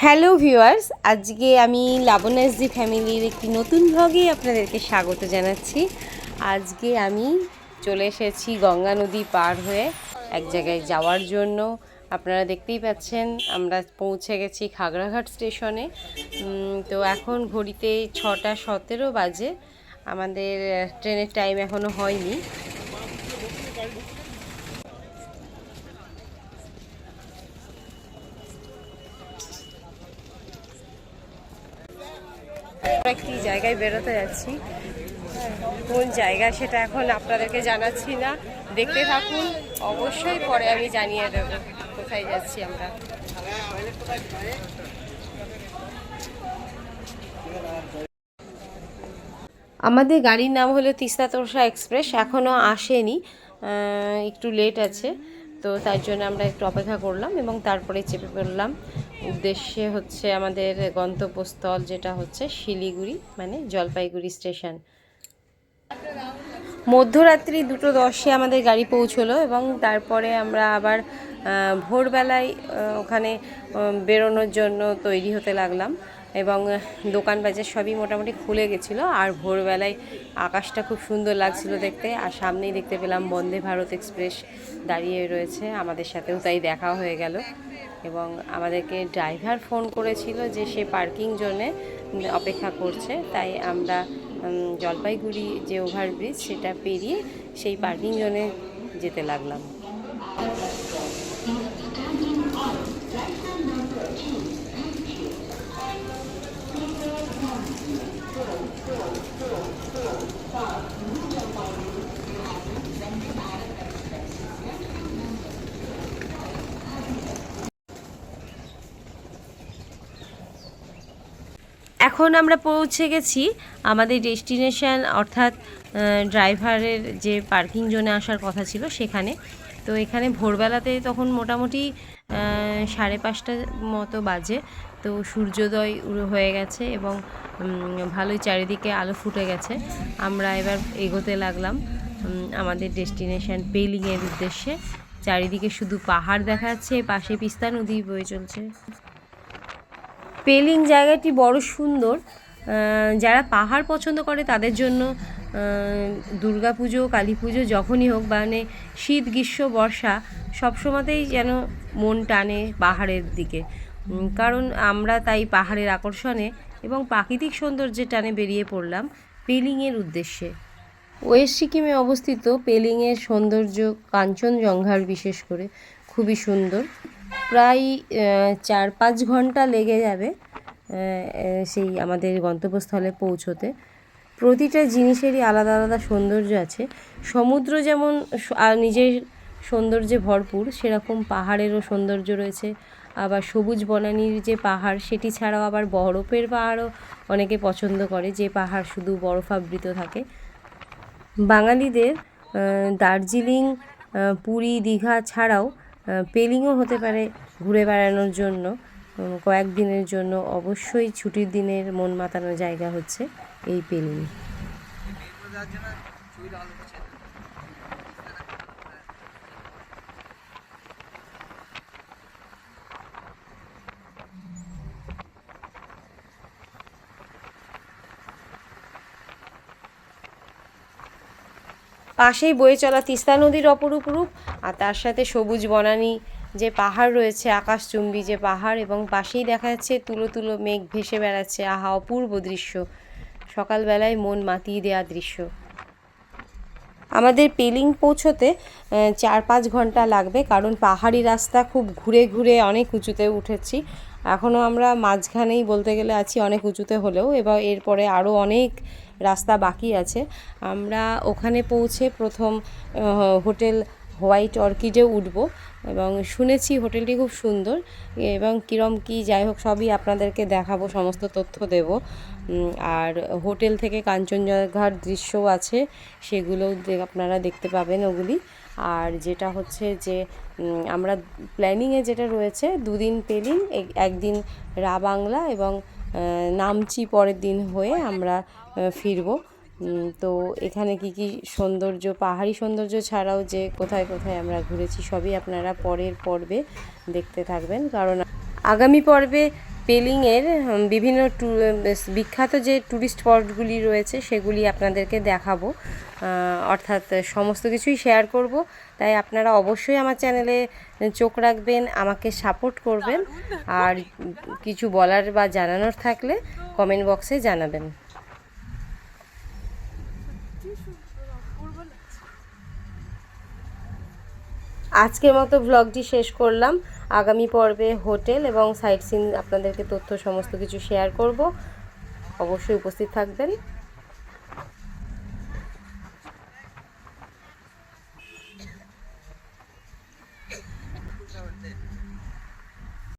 Hello viewers, আজকে আমি লাবণ্যাসজি ফ্যামিলির একটি নতুন ভ্লগে আপনাদেরকে স্বাগত জানাচ্ছি। আজকে আমি চলে এসেছি গঙ্গা নদী পার হয়ে এক জায়গায় যাওয়ার জন্য। আপনারা দেখতেই পাচ্ছেন, আমরা পৌঁছে গেছি খাগড়াঘাট স্টেশনে। তো এখন ঘড়িতে ছটা সতেরো বাজে। আমাদের ট্রেনের টাইম এখনও হয়নি। একটি জায়গায় বেরোতে যাচ্ছি। কোন জায়গা সেটা এখন আপনাদেরকে জানাচ্ছি না। দেখতে থাকুন। অবশ্যই পরে আমি জানিয়ে দেবো কোথায় যাচ্ছি আমরা। আমাদের গাড়ির নাম হলো তিস্তা তোষা এক্সপ্রেস এখনও আসেনি। একটু লেট আছে। তো তার জন্য আমরা একটু অপেক্ষা করলাম এবং তারপরে চেপে পড়লাম। উদ্দেশ্যে হচ্ছে আমাদের গন্তব্যস্থল যেটা হচ্ছে শিলিগুড়ি মানে জলপাইগুড়ি স্টেশন। মধ্যরাত্রি দুটো দশে আমাদের গাড়ি পৌঁছলো এবং তারপরে আমরা আবার ভোরবেলায় ওখানে বেরোনোর জন্য তৈরি হতে লাগলাম। এবং দোকান বাজার সবই মোটামুটি খুলে গেছিল। আর ভোরবেলায় আকাশটা খুব সুন্দর লাগছিল দেখতে। আর সামনেই দেখতে পেলাম বন্দে ভারত এক্সপ্রেস দাঁড়িয়ে রয়েছে। আমাদের সাথেও তাই দেখা হয়ে গেল। এবং আমাদেরকে ড্রাইভার ফোন করেছিল যে সে পার্কিং জোনে অপেক্ষা করছে। তাই আমরা জলপাইগুড়ি যে ওভারব্রিজ সেটা পেরিয়ে সেই পার্কিং জোনে যেতে লাগলাম। এখন আমরা পৌঁছে গেছি আমাদের ডেস্টিনেশন, অর্থাৎ ড্রাইভারের যে পার্কিং জোনে আসার কথা ছিল সেখানে। তো এখানে ভোরবেলাতে তখন মোটামুটি সাড়ে পাঁচটা মতো বাজে। তো সূর্যোদয় হয়ে গেছে এবং ভালোই চারিদিকে আলো ফুটে গেছে। আমরা এবার এগোতে লাগলাম আমাদের ডেস্টিনেশন পেলিংয়ের উদ্দেশ্যে। চারিদিকে শুধু পাহাড় দেখা যাচ্ছে, পাশে পিস্তা নদী বয়ে চলছে। পেলিং জায়গাটি বড় সুন্দর। যারা পাহাড় পছন্দ করে তাদের জন্য দুর্গা পুজো কালী পুজো যখনই হোক মানে শীত, গ্রীষ্ম, বর্ষা, সবসময়তেই যেন মন টানে পাহাড়ের দিকে। কারণ আমরা তাই পাহাড়ের আকর্ষণে এবং প্রাকৃতিক সৌন্দর্যের টানে বেরিয়ে পড়লাম পেলিংয়ের উদ্দেশ্যে। ওয়েস্ট সিকিমে অবস্থিত পেলিংয়ের সৌন্দর্য কাঞ্চনজঙ্ঘার বিশেষ করে খুবই সুন্দর। প্রায় চার পাঁচ ঘণ্টা লেগে যাবে সেই আমাদের গন্তব্যস্থলে পৌঁছোতে। প্রতিটা জিনিসেরই আলাদা আলাদা সৌন্দর্য আছে। সমুদ্র যেমন নিজের সৌন্দর্যে ভরপুর, সেরকম পাহাড়েরও সৌন্দর্য রয়েছে। আবার সবুজ বনানীর যে পাহাড়, সেটি ছাড়াও আবার বরফের পাহাড়ও অনেকে পছন্দ করে, যে পাহাড় শুধু বরফাবৃত থাকে। বাঙালিদের দার্জিলিং পুরী, দীঘা ছাড়াও পেলিংও হতে পারে ঘুরে বেড়ানোর জন্য। কয়েকদিনের জন্য অবশ্যই ছুটির দিনের মন মাতানোর জায়গা হচ্ছে এই পেলিং পাশেই বয়ে চলা তিস্তা নদীর অপরূপ রূপ, আর তার সাথে সবুজ বনানী যে পাহাড় রয়েছে, আকাশচুম্বী যে পাহাড়, এবং পাশেই দেখা যাচ্ছে তুলো তুলো মেঘ ভেসে বেড়াচ্ছে, আহা অপূর্ব দৃশ্য। সকালবেলায় মন মাতিয়ে দেওয়া দৃশ্য। আমাদের পেলিং পৌঁছোতে চার পাঁচ ঘণ্টা লাগবে, কারণ পাহাড়ি রাস্তা খুব ঘুরে ঘুরে অনেক উঁচুতে উঠেছি। এখনও আমরা মাঝখানেই বলতে গেলে আছি অনেক উঁচুতে হলেও, এবার এরপরে আরও অনেক রাস্তা বাকি আছে। আমরা ওখানে পৌঁছে প্রথম হোটেল হোয়াইট অর্কিডে উঠব এবং শুনেছি হোটেলটি খুব সুন্দর এবং কীরম কী যাই হোক সবই আপনাদেরকে দেখাবো, সমস্ত তথ্য দেব। আর হোটেল থেকে কাঞ্চনজঙ্ঘার দৃশ্যও আছে, সেগুলোও দে- আপনারা দেখতে পাবেন ওগুলি। আর যেটা হচ্ছে যে আমরা প্ল্যানিংয়ে যেটা রয়েছে, দুদিন পেলিং একদিন রা বাংলা এবং নামচি পরের দিন হয়ে আমরা ফিরবো। তো এখানে কি কি সৌন্দর্য, পাহাড়ি সৌন্দর্য ছাড়াও যে কোথায় কোথায় আমরা ঘুরেছি সবই আপনারা পরের পর্বে দেখতে থাকবেন। কারণ আগামী পর্বে পেলিংয়ের বিভিন্ন বিখ্যাত যে ট্যুরিস্ট স্পটগুলি রয়েছে সেগুলি আপনাদেরকে দেখাবো। অর্থাৎ সমস্ত কিছুই শেয়ার করব। তাই আপনারা অবশ্যই আমার চ্যানেলে চোখ রাখবেন, আমাকে সাপোর্ট করবেন। আর কিছু বলার বা জানানোর থাকলে কমেন্ট বক্সে জানাবেন। আজকের মতো ভ্লগটি শেষ করলাম। আগামী পর্বে হোটেল এবং সাইট সিন আপনাদেরকে তথ্য সমস্ত কিছু শেয়ার করব। অবশ্যই উপস্থিত থাকবেন।